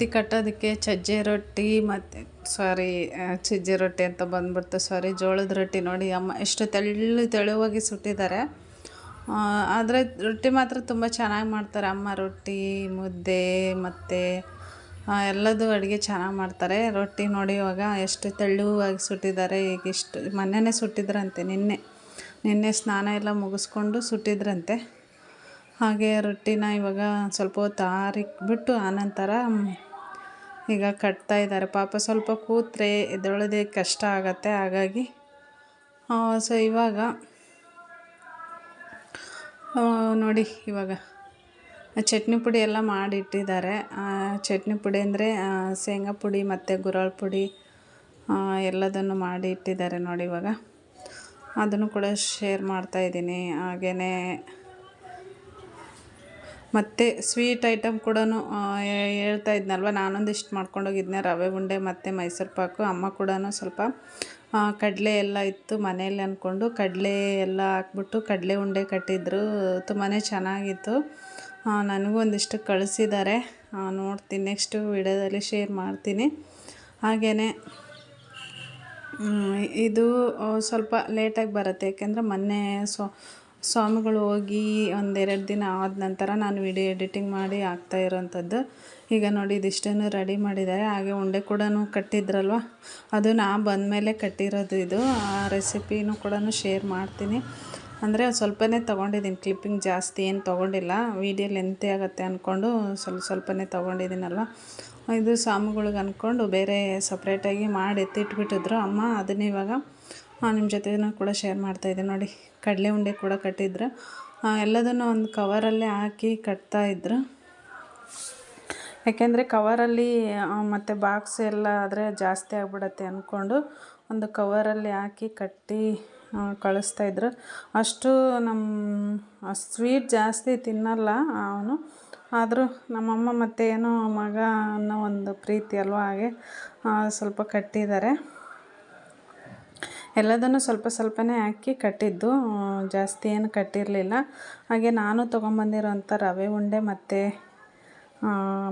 ರೊಟ್ಟಿ ಕಟ್ಟೋದಕ್ಕೆ ಸಜ್ಜೆ ರೊಟ್ಟಿ ಮತ್ತು ಸಾರಿ ಸಜ್ಜೆ ರೊಟ್ಟಿ ಅಂತ ಬಂದ್ಬಿಡ್ತು. ಸಾರಿ, ಜೋಳದ ರೊಟ್ಟಿ ನೋಡಿ ಅಮ್ಮ ಎಷ್ಟು ತೆಳ್ಳು ತೆಳುವಾಗಿ ಸುಟ್ಟಿದ್ದಾರೆ. ಆದರೆ ರೊಟ್ಟಿ ಮಾತ್ರ ತುಂಬ ಚೆನ್ನಾಗಿ ಮಾಡ್ತಾರೆ. ಅಮ್ಮ ರೊಟ್ಟಿ, ಮುದ್ದೆ ಮತ್ತು ಎಲ್ಲದೂ ಅಡುಗೆ ಚೆನ್ನಾಗಿ ಮಾಡ್ತಾರೆ. ರೊಟ್ಟಿ ನೋಡಿ ಇವಾಗ ಎಷ್ಟು ತೆಳುವಾಗಿ ಸುಟ್ಟಿದ್ದಾರೆ ಈಗ ಇಷ್ಟು ಮೊನ್ನೆನೇ ಸುಟ್ಟಿದ್ರಂತೆ, ನಿನ್ನೆ. ನಿನ್ನೆ ಸ್ನಾನ ಎಲ್ಲ ಮುಗಿಸ್ಕೊಂಡು ಸುಟ್ಟಿದ್ರಂತೆ. ಹಾಗೆ ರೊಟ್ಟಿನ ಇವಾಗ ಸ್ವಲ್ಪ ಹೊತ್ತು ಆರಿಕ್ಬಿಟ್ಟು ಆನಂತರ ಈಗ ಕಟ್ತಾ ಇದ್ದಾರೆ. ಪಾಪ ಸ್ವಲ್ಪ ಕೂತ್ರೆ ಎದ್ದೇಳೋದೇ ಕಷ್ಟ ಆಗತ್ತೆ. ಹಾಗಾಗಿ ಸೊ ಇವಾಗ ನೋಡಿ ಇವಾಗ ಚಟ್ನಿ ಪುಡಿ ಎಲ್ಲ ಮಾಡಿಟ್ಟಿದ್ದಾರೆ. ಚಟ್ನಿ ಪುಡಿ ಅಂದರೆ ಶೇಂಗಾ ಪುಡಿ ಮತ್ತು ಗುರಾಳ್ ಪುಡಿ ಎಲ್ಲದನ್ನು ಮಾಡಿ ಇಟ್ಟಿದ್ದಾರೆ ನೋಡಿ ಇವಾಗ. ಅದನ್ನು ಕೂಡ ಶೇರ್ ಮಾಡ್ತಾ ಇದ್ದೀನಿ. ಹಾಗೆಯೇ ಮತ್ತು ಸ್ವೀಟ್ ಐಟಮ್ ಕೂಡ ಹೇಳ್ತಾ ಇದ್ನಲ್ವ? ನಾನೊಂದಿಷ್ಟು ಮಾಡ್ಕೊಂಡೋಗಿದ್ದೆ ರವೆ ಉಂಡೆ ಮತ್ತು ಮೈಸೂರು ಪಾಕು. ಅಮ್ಮ ಕೂಡ ಸ್ವಲ್ಪ ಕಡಲೆ ಎಲ್ಲ ಇತ್ತು ಮನೇಲಿ ಅಂದ್ಕೊಂಡು ಕಡಲೆ ಎಲ್ಲ ಹಾಕ್ಬಿಟ್ಟು ಕಡಲೆ ಉಂಡೆ ಕಟ್ಟಿದ್ರು. ತುಂಬಾ ಚೆನ್ನಾಗಿತ್ತು. ನನಗೂ ಒಂದಿಷ್ಟು ಕಳಿಸಿದ್ದಾರೆ ನೋಡ್ತೀನಿ. ನೆಕ್ಸ್ಟು ವಿಡಿಯೋದಲ್ಲಿ ಶೇರ್ ಮಾಡ್ತೀನಿ. ಹಾಗೆಯೇ ಇದು ಸ್ವಲ್ಪ ಲೇಟಾಗಿ ಬರುತ್ತೆ. ಯಾಕೆಂದರೆ ಮೊನ್ನೆ ಸ್ವ ಸ್ವಾಮಿಗಳು ಹೋಗಿ ಒಂದೆರಡು ದಿನ ಆದ ನಂತರ ನಾನು ವಿಡಿಯೋ ಎಡಿಟಿಂಗ್ ಮಾಡಿ ಹಾಕ್ತಾ ಇರೋಂಥದ್ದು. ಈಗ ನೋಡಿ, ಇದಿಷ್ಟನ್ನು ರೆಡಿ ಮಾಡಿದ್ದಾರೆ. ಹಾಗೆ ಉಂಡೆ ಕೂಡ ಕಟ್ಟಿದ್ರಲ್ವ? ಅದು ನಾ ಬಂದಮೇಲೆ ಕಟ್ಟಿರೋದು ಇದು. ಆ ರೆಸಿಪಿನೂ ಕೂಡ ಶೇರ್ ಮಾಡ್ತೀನಿ. ಅಂದರೆ ಸ್ವಲ್ಪನೇ ತೊಗೊಂಡಿದ್ದೀನಿ. ಕ್ಲಿಪ್ಪಿಂಗ್ ಜಾಸ್ತಿ ಏನು ತೊಗೊಂಡಿಲ್ಲ. ವೀಡಿಯೋ ಲೆಂತಿ ಆಗುತ್ತೆ ಅಂದ್ಕೊಂಡು ಸ್ವಲ್ಪ ಸ್ವಲ್ಪನೇ ತೊಗೊಂಡಿದ್ದೀನಲ್ವ? ಇದು ಸ್ವಾಮಿಗಳ್ಗೆ ಅಂದ್ಕೊಂಡು ಬೇರೆ ಸಪ್ರೇಟಾಗಿ ಮಾಡಿ ಎತ್ತಿಟ್ಬಿಟ್ಟಿದ್ರು. ಅಮ್ಮ, ಅದನ್ನ ಇವಾಗ ನಿಮ್ಮ ಜೊತೆನೂ ಕೂಡ ಶೇರ್ ಮಾಡ್ತಾಯಿದ್ದೆ ನೋಡಿ, ಕಡಲೆ ಉಂಡೆ ಕೂಡ ಕಟ್ಟಿದ್ರು. ಎಲ್ಲದನ್ನು ಒಂದು ಕವರಲ್ಲೇ ಹಾಕಿ ಕಟ್ತಾಯಿದ್ರು ಯಾಕೆಂದರೆ ಕವರಲ್ಲಿ ಮತ್ತು ಬಾಕ್ಸ್ ಎಲ್ಲ ಆದರೆ ಜಾಸ್ತಿ ಆಗಿಬಿಡತ್ತೆ ಅಂದ್ಕೊಂಡು ಒಂದು ಕವರಲ್ಲಿ ಹಾಕಿ ಕಟ್ಟಿ ಕಳಿಸ್ತಾ ಕಳಿಸ್ತಾಯಿದ್ರು ಅಷ್ಟು ನಮ್ಮ ಸ್ವೀಟ್ ಜಾಸ್ತಿ ತಿನ್ನಲ್ಲ ಅವನು. ಆದರೂ ನಮ್ಮಮ್ಮ ಮತ್ತು ಏನೋ ಮಗ ಅನ್ನೋ ಒಂದು ಪ್ರೀತಿ ಅಲ್ವಾ ಹಾಗೆ ಸ್ವಲ್ಪ ಕಟ್ಟಿದ್ದಾರೆ. ಎಲ್ಲದನ್ನು ಸ್ವಲ್ಪ ಸ್ವಲ್ಪನೇ ಹಾಕಿ ಕಟ್ಟಿದ್ದು ಜಾಸ್ತಿ ಏನು ಕಟ್ಟಿರಲಿಲ್ಲ. ಹಾಗೆ ನಾನು ತೊಗೊಂಬಂದಿರೋಂಥ ರವೆ ಉಂಡೆ ಮತ್ತು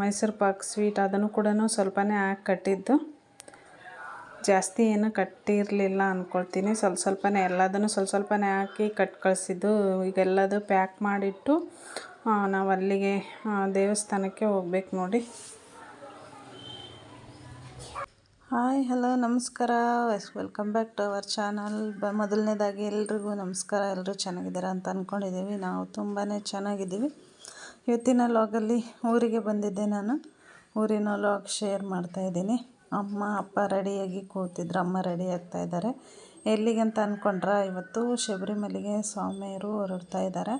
ಮೈಸೂರು ಪಾಕ್ ಸ್ವೀಟ್ ಅದನ್ನು ಕೂಡ ಸ್ವಲ್ಪನೇ ಹಾಕಿ ಕಟ್ಟಿದ್ದು. ಜಾಸ್ತಿ ಏನು ಕಟ್ಟಿರಲಿಲ್ಲ ಅಂದ್ಕೊಳ್ತೀನಿ ಸ್ವಲ್ಪ ಸ್ವಲ್ಪನೇ ಎಲ್ಲದನ್ನು ಸ್ವಲ್ಪ ಸ್ವಲ್ಪನೇ ಹಾಕಿ ಕಟ್ ಕಳಿಸಿದ್ದು. ಈಗ ಎಲ್ಲದು ಪ್ಯಾಕ್ ಮಾಡಿಟ್ಟು ನಾವು ಅಲ್ಲಿಗೆ ದೇವಸ್ಥಾನಕ್ಕೆ ಹೋಗ್ಬೇಕು ನೋಡಿ. ಹಾಯ್ ಹಲೋ ನಮಸ್ಕಾರ. Welcome back to our channel. ಬ ಮೊದಲನೇದಾಗಿ ಎಲ್ರಿಗೂ ನಮಸ್ಕಾರ. ಎಲ್ಲರೂ ಚೆನ್ನಾಗಿದ್ದೀರಾ ಅಂತ ಅಂದ್ಕೊಂಡಿದ್ದೀವಿ ನಾವು ತುಂಬಾ ಚೆನ್ನಾಗಿದ್ದೀವಿ. ಇವತ್ತಿನ ಲಾಗಲ್ಲಿ ಊರಿಗೆ ಬಂದಿದ್ದೆ ನಾನು. ಊರಿನ ಲಾಗ್ ಶೇರ್ ಮಾಡ್ತಾಯಿದ್ದೀನಿ ಅಮ್ಮ ಅಪ್ಪ ರೆಡಿಯಾಗಿ ಕೂತಿದ್ರು. ಅಮ್ಮ ರೆಡಿ ಆಗ್ತಾ ಇದ್ದಾರೆ. ಎಲ್ಲಿಗೆ ಅಂತ ಅಂದ್ಕೊಂಡ್ರ ಇವತ್ತು ಶಬರಿಮಲೆಗೆ ಸ್ವಾಮಿಯರು ಹೊರಡ್ತಾ ಇದ್ದಾರೆ.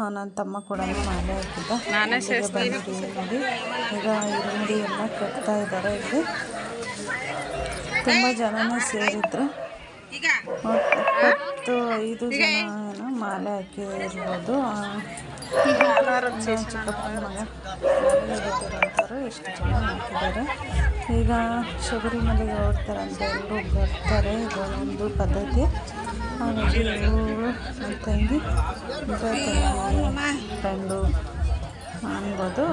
ನನ್ನ ತಮ್ಮ ಕೂಡ ಮಾಲೆ ಹಾಕಿದ್ದ. ಅಲ್ಲಿಗೆ ಬಂದಿದ್ದೀವಿ ನೋಡಿ. ಈಗ ಈರುಳ್ಳಿ ಎಲ್ಲ ಕಟ್ತಾ ಇದ್ದಾರೆ ಇಲ್ಲಿ. ತುಂಬ ಜನನೇ ಸೇರಿದ್ರು ಇಪ್ಪತ್ತು ಐದು ಜನ ಏನೋ ಮಾಲೆ ಹಾಕಿರ್ಬೋದು. ಚಿಕ್ಕಪ್ಪನ ಮಗ ಹಿಡಿತಿರೋಂಥವ್ರು ಎಷ್ಟು ಜನ ಹಾಕಿದ್ದಾರೆ. ಈಗ ಶಬರಿಮಲೆಗೆ ಹೋಗ್ತಾರೆ ಅಂತ ಎಲ್ಲರೂ ಬರ್ತಾರೆ. ಇದೊಂದು ಒಂದು ಪದ್ಧತಿ. ಹಾಗಾಗಿ ಇವರು ತಂಗಿ ಫ್ರೆಂಡು. ಅನ್ಬೋದು.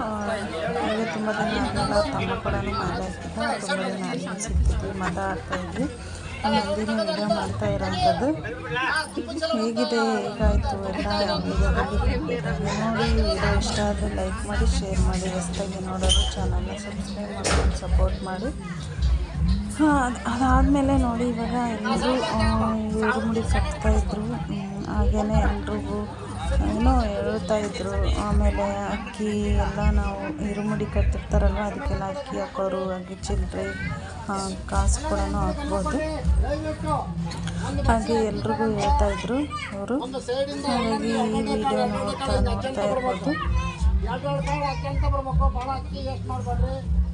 ಹಾಗೆ ತುಂಬ ದಿನ ಆಗಲ್ಲ ತಮ್ಮ ಕೂಡ ಮಾಲೆ ಹಾಕಿದ್ದ ತುಂಬ ದಿನ ಆದ್ಮೇಲೆ ಸಿಗ್ತಿದ್ವಿ ಮಾತಾಡ್ತಾಯಿದ್ವಿ ನಂದಿನಿ ವಿಡಿಯೋ ಮಾಡ್ತಾ ಇರೋಂಥದ್ದು. ಹೇಗಿದೆ, ಹೇಗಾಯಿತು ಎಲ್ಲ ನೋಡಿ ವಿಡಿಯೋ ಇಷ್ಟ ಆದರೆ ಲೈಕ್ ಮಾಡಿ ಶೇರ್ ಮಾಡಿ. ಹೊಸ್ದಾಗಿ ನೋಡೋರು ಚಾನಲ್ನ ಸಬ್ಸ್ಕ್ರೈಬ್ ಮಾಡಿ ಸಪೋರ್ಟ್ ಮಾಡಿ. ಅದಾದಮೇಲೆ ನೋಡಿ ಇವಾಗ ಎಲ್ಲರೂ ಇರುಮುಡಿ ಕಟ್ತಾಯಿದ್ರು ಹಾಗೆಯೇ ಎಲ್ರಿಗೂ ಏನೋ ಹೇಳ್ತಾ ಇದ್ರು. ಆಮೇಲೆ ಅಕ್ಕಿ ಎಲ್ಲ ನಾವು ಇರುಮುಡಿ ಕಟ್ಟಿರ್ತಾರಲ್ವ, ಅದಕ್ಕೆಲ್ಲ ಅಕ್ಕಿ ಹಾಕೋರು ಹಾಗೆ ಚಿಲ್ಲರೆ ಕಾಸು ಕೂಡ ಹಾಕ್ಬೋದು. ಹಾಗೆ ಎಲ್ರಿಗೂ ಹೇಳ್ತಾ ಇದ್ರು ಅವರು. ಹಾಗಾಗಿ ಈ ವಿಡಿಯೋ ನೋಡ್ತಾ ನೋಡ್ತಾ ಇರ್ಬೋದು.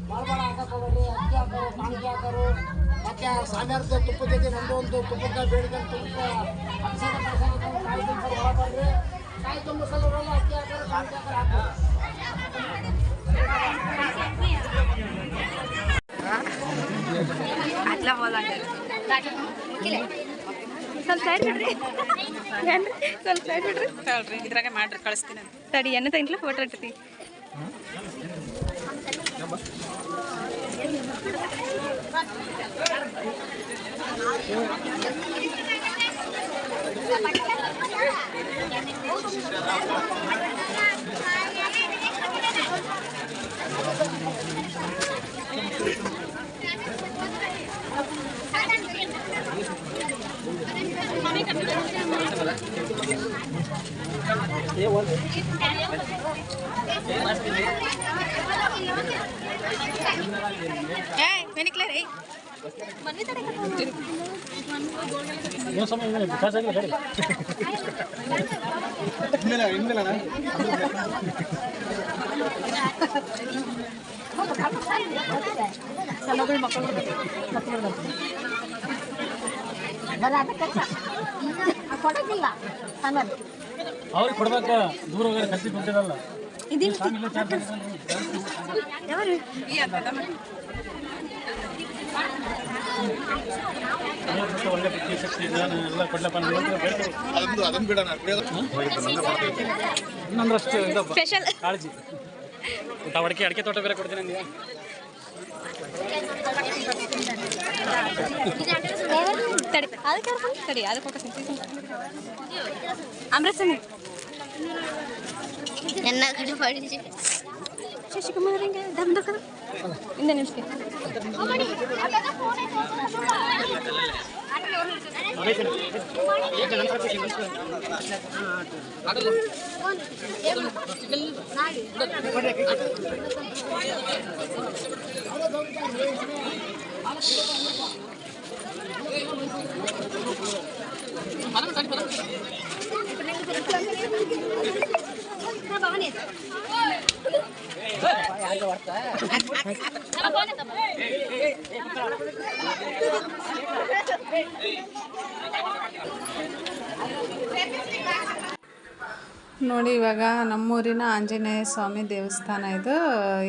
ಅಕ್ಕಿ ಭಾಳ ಹಾಕಕ್ಕೆ ಹಾಕೋರು ಹಾಕೋರು ಮತ್ತೆ ಸಾಮ್ಯಾರ್ದ ತುಪ್ಪ ಜೊತೆ ನಂದು ಒಂದು ತುಪ್ಪದ ಬೇಡಿಕೆ ತುಪ್ಪ ಅಭಿಷೇಕ ಮಾಡ್ಸೋದು ಕಾಯಿ ತುಂಬಿಸೋದು ಹೋಗ್ಬೇಡ್ರಿ ಕಾಯಿ ತುಂಬಿಸೋದ್ರಲ್ಲ ಅಕ್ಕಿ ಹಾಕೋರು ಕಾಣಿಕೆ ಹಾಕೋರು ಹಾಕಿ ಅಟ್ಲ ಬೋಲಾಗ ಸ್ವಲ್ಪ ಸೈಡ್ ಬಿಡ್ರಿ. ಸ್ವಲ್ಪ ಸೈಡ್ ಬಿಡ್ರಿ. ಹೇಳ್ರಿ ಇದ್ರಾಗೆ ಮಾಡ್ರಿ ಕಳಿಸ್ತೀನಿ ತಡಿ ಎಣ್ಣೆ ತೆಗಿಲ್ಲ ಫೋಟೋ ಇಡ್ತಿ Ya, one. ಕೊಡೋದಿಲ್ಲ ಅವ್ರಿಗೆ ಕೊಡ್ಬೇಕ. ದೂರ ಹೋಗಿ ಕತ್ತಿ ಕುಂತಿರಲ್ಲ ಒಳ್ಳೆ ಬುದ್ಧಿ ಶಕ್ತಿ ಜ್ಞಾನ ಎಲ್ಲ ಕೊಡ್ಲಪ್ಪ ಇನ್ನೊಂದಷ್ಟು ಇದಪ್ಪ ಸ್ಪೆಷಲ್ ಕಾಳಜಿ ಊಟ ಅಡಿಕೆ ಅಡಿಕೆ ತೋಟ ಬೇರೆ ಕೊಡ್ತೀನಿ ನೀವು ತಡಿ ಅದಕ್ಕೆ ತಡಿ ಅದಕ್ಕೆ ಹೋಗ ಅಮೃತ ಸಿಂಗ್ ಎನ್ನ ಕಡೆ ಮಾಡಿದ್ವಿ ಶಶಿಕುಮಾರ್ ಹಿಂಗೆ ದಮ್ ದಕ್ಕದ ನೋಡಿ, ಇವಾಗ ನಮ್ಮೂರಿನ ಆಂಜನೇಯ ಸ್ವಾಮಿ ದೇವಸ್ಥಾನ ಇದು.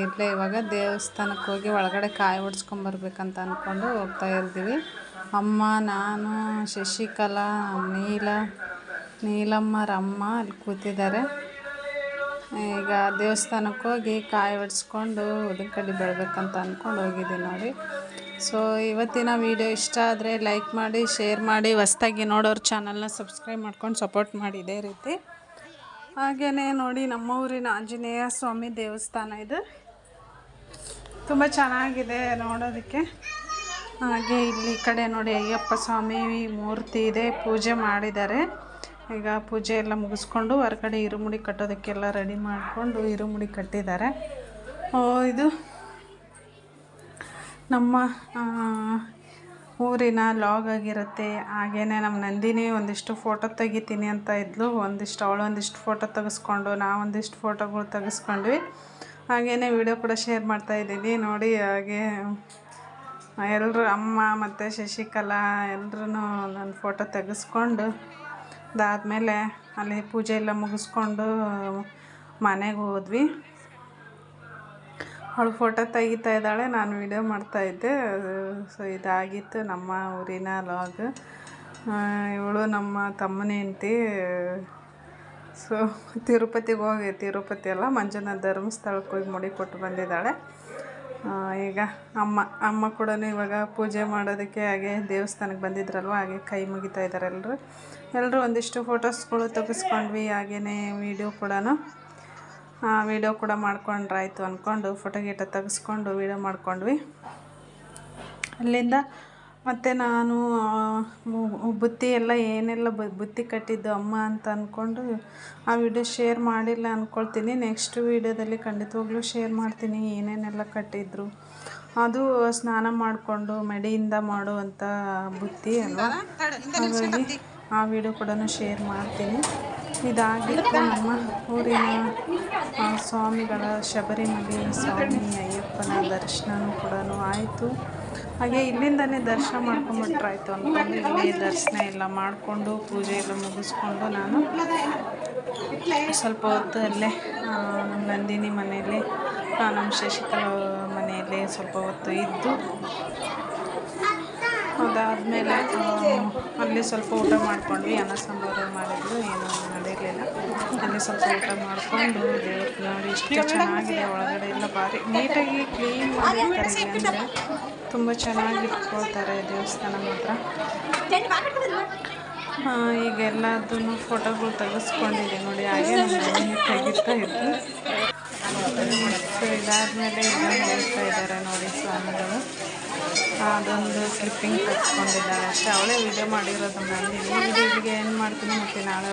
ಇಲ್ಲೇ ಇವಾಗ ದೇವಸ್ಥಾನಕ್ಕೆ ಹೋಗಿ ಒಳಗಡೆ ಕಾಯಿ ಹೊಡ್ಸ್ಕೊಂಬರ್ಬೇಕಂತ ಅಂದ್ಕೊಂಡು ಹೋಗ್ತಾ ಇರ್ತೀವಿ. ಅಮ್ಮ, ನಾನು, ಶಶಿಕಲಾ, ನೀಲ, ನೀಲಮ್ಮ, ರಮ್ಮ ಅಲ್ಲಿ ಕೂತಿದ್ದಾರೆ. ಈಗ ದೇವಸ್ಥಾನಕ್ಕೆ ಹೋಗಿ ಕಾಯಿ ಹೊಡ್ಸ್ಕೊಂಡು ಉದಿನ ಕಡ್ಡಿ ಬೆಳಬೇಕಂತ ಅಂದ್ಕೊಂಡು ಹೋಗಿದ್ದೀನಿ ನೋಡಿ. ಸೊ ಇವತ್ತಿನ ವಿಡಿಯೋ ಇಷ್ಟ ಆದರೆ ಲೈಕ್ ಮಾಡಿ ಶೇರ್ ಮಾಡಿ, ಹೊಸ್ದಾಗಿ ನೋಡೋರು ಚಾನಲ್ನ ಸಬ್ಸ್ಕ್ರೈಬ್ ಮಾಡ್ಕೊಂಡು ಸಪೋರ್ಟ್ ಮಾಡಿ ಇದೇ ರೀತಿ. ಹಾಗೆಯೇ ನೋಡಿ ನಮ್ಮ ಊರಿನ ಆಂಜನೇಯ ಸ್ವಾಮಿ ದೇವಸ್ಥಾನ ಇದು. ತುಂಬ ಚೆನ್ನಾಗಿದೆ ನೋಡೋದಕ್ಕೆ. ಹಾಗೆ ಇಲ್ಲಿ ಕಡೆ ನೋಡಿ ಅಯ್ಯಪ್ಪ ಸ್ವಾಮಿ ಮೂರ್ತಿ ಇದೆ, ಪೂಜೆ ಮಾಡಿದ್ದಾರೆ. ಈಗ ಪೂಜೆ ಎಲ್ಲ ಮುಗಿಸ್ಕೊಂಡು ಹೊರಗಡೆ ಇರುಮುಡಿ ಕಟ್ಟೋದಕ್ಕೆಲ್ಲ ರೆಡಿ ಮಾಡಿಕೊಂಡು ಇರುಮುಡಿ ಕಟ್ಟಿದ್ದಾರೆ. ಇದು ನಮ್ಮ ಊರಿನ ಲಾಗ್ ಆಗಿರುತ್ತೆ. ಹಾಗೇ ನಮ್ಮ ನಂದಿನಿ ಒಂದಿಷ್ಟು ಫೋಟೋ ತೆಗಿತೀನಿ ಅಂತ ಇದ್ಲು. ಒಂದಿಷ್ಟು ಅವಳು ಒಂದಿಷ್ಟು ಫೋಟೋ ತೆಗೆಸ್ಕೊಂಡು, ನಾವು ಒಂದಿಷ್ಟು ಫೋಟೋಗಳು ತೆಗೆಸ್ಕೊಂಡ್ವಿ. ಹಾಗೇನೆ ವಿಡಿಯೋ ಕೂಡ ಶೇರ್ ಮಾಡ್ತಾ ಇದ್ದೀವಿ ನೋಡಿ, ಹಾಗೆ ಎಲ್ಲರೂ ಅಮ್ಮ ಮತ್ತು ಶಶಿಕಲಾ ಎಲ್ಲರೂ ನನ್ನ ಫೋಟೋ ತೆಗೆಸ್ಕೊಂಡು ಅದಾದಮೇಲೆ ಅಲ್ಲಿ ಪೂಜೆ ಎಲ್ಲ ಮುಗಿಸ್ಕೊಂಡು ಮನೆಗೆ ಹೋದ್ವಿ. ಅವಳು ಫೋಟೋ ತೆಗಿತಾ ಇದ್ದಾಳೆ, ನಾನು ವಿಡಿಯೋ ಮಾಡ್ತಾಯಿದ್ದೆ ಸೊ ಇದಾಗಿತ್ತು ನಮ್ಮ ಊರಿನ ಲಾಗ್ ಇವಳು ನಮ್ಮ ತಮ್ಮನ ಹೆಂಡತಿ. ಸೊ ತಿರುಪತಿಗೆ ಹೋಗಿ, ತಿರುಪತಿ ಅಲ್ಲ, ಮಂಜುನಾಥ ಧರ್ಮಸ್ಥಳಕ್ಕೆ ಹೋಗಿ ಮುಡಿ ಕೊಟ್ಟು ಬಂದಿದ್ದಾಳೆ. ಈಗ ಅಮ್ಮ ಅಮ್ಮ ಕೂಡ ಇವಾಗ ಪೂಜೆ ಮಾಡೋದಕ್ಕೆ ಹಾಗೆ ದೇವಸ್ಥಾನಕ್ಕೆ ಬಂದಿದ್ರಲ್ವ, ಹಾಗೆ ಕೈ ಮುಗಿತಾ ಇದ್ದಾರೆ ಎಲ್ಲರೂ ಎಲ್ಲರೂ ಒಂದಿಷ್ಟು ಫೋಟೋಸ್ಗಳು ತೆಗೆಸ್ಕೊಂಡ್ವಿ ಹಾಗೆಯೇ ವೀಡಿಯೋ ಕೂಡ ವೀಡಿಯೋ ಕೂಡ ಮಾಡ್ಕೊಂಡ್ರಾಯ್ತು ಅಂದ್ಕೊಂಡು ಫೋಟೋ ಗೀಟೋ ತೆಗೆಸ್ಕೊಂಡು, ವೀಡಿಯೋ ಮಾಡ್ಕೊಂಡ್ವಿ. ಅಲ್ಲಿಂದ ಮತ್ತು ನಾನು ಬುತ್ತಿ ಎಲ್ಲ ಏನೆಲ್ಲ ಬುತ್ತಿ ಕಟ್ಟಿದ್ದು ಅಮ್ಮ ಅಂತ ಅಂದ್ಕೊಂಡು ಆ ವಿಡಿಯೋ ಶೇರ್ ಮಾಡಿಲ್ಲ ಅಂದ್ಕೊಳ್ತೀನಿ ನೆಕ್ಸ್ಟ್ ವೀಡಿಯೋದಲ್ಲಿ ಖಂಡಿತವಾಗ್ಲೂ ಶೇರ್ ಮಾಡ್ತೀನಿ ಏನೇನೆಲ್ಲ ಕಟ್ಟಿದ್ರು. ಅದು ಸ್ನಾನ ಮಾಡಿಕೊಂಡು ಮಡಿಯಿಂದ ಮಾಡುವಂಥ ಬುತ್ತಿ ಅಲ್ಲ ಹಾಗಾಗಿ ಆ ವಿಡಿಯೋ ಕೂಡ ಶೇರ್ ಮಾಡ್ತೀನಿ. ಇದಾಗಿತ್ತು ನಮ್ಮ ಊರಿನ ಸ್ವಾಮಿಗಳ ಶಬರಿಮಲೆ ಸ್ವಾಮಿ ಅಯ್ಯಪ್ಪನ ದರ್ಶನವೂ ಕೂಡ ಆಯಿತು. ಹಾಗೆ ಇಲ್ಲಿಂದನೇ ದರ್ಶನ ಮಾಡ್ಕೊಂಬಿಟ್ರಾಯ್ತು ಅಂದ್ಕೊಂಡು ಇಲ್ಲಿ ದರ್ಶನ ಎಲ್ಲ ಮಾಡಿಕೊಂಡು, ಪೂಜೆ ಎಲ್ಲ ಮುಗಿಸ್ಕೊಂಡು ನಾನು ಸ್ವಲ್ಪ ಹೊತ್ತು ಅಲ್ಲೇ ನಮ್ಮ ನಂದಿನಿ ಮನೆಯಲ್ಲಿ ನಮ್ಮ ಶಶಿಕಲಾ ಮನೆಯಲ್ಲಿ ಸ್ವಲ್ಪ ಹೊತ್ತು ಇದ್ದು, ಅದಾದಮೇಲೆ ಅಲ್ಲಿ ಸ್ವಲ್ಪ ಊಟ ಮಾಡಿಕೊಂಡ್ವಿ, ಅನ್ನ ಸಾಂಬಾರು ಮಾಡಿದ್ರು, ಏನೂ ನಡೀಲಿಲ್ಲ ಅಲ್ಲಿ ಸ್ವಲ್ಪ ಊಟ ಮಾಡಿಕೊಂಡು ದೇವ್ರ ನೋಡಿ ಇಷ್ಟು ಎಷ್ಟು ಚೆನ್ನಾಗಿದೆ ಒಳಗಡೆ ಎಲ್ಲ ಭಾರಿ ನೀಟಾಗಿ ಕ್ಲೀನ್ ಮಾಡಿರ್ತಾರೆ ತುಂಬ ಚೆನ್ನಾಗಿ ಇಟ್ಕೊಳ್ತಾರೆ ದೇವಸ್ಥಾನ ಮಾತ್ರ. ಈಗ ಎಲ್ಲದನ್ನು ಫೋಟೋಗಳು ತೆಗೆಸ್ಕೊಂಡಿದೆ ನೋಡಿ ಹಾಗೆ ಮನೆ ತೆಗಿತಾ ಇದ್ದು. ಸೊ ಇದಾದಮೇಲೆ ಈಗ ಹೇಳ್ತಾ ಇದ್ದಾರೆ ನೋಡಿ ಸ್ವಾಮಿಗಳು. ಅದೊಂದು ಕ್ಲಿಪ್ಪಿಂಗ್ ತೆಗೆಸ್ಕೊಂಡಿದ್ದಾರೆ. ಅಷ್ಟೇ ಅವಳೇ ವಿಡಿಯೋ ಮಾಡಿರೋದು ನಾನು ಈ ವಿಡಿಯೋ ಏನು ಮಾಡ್ತೀನಿ ಮತ್ತು ನಾಳೆ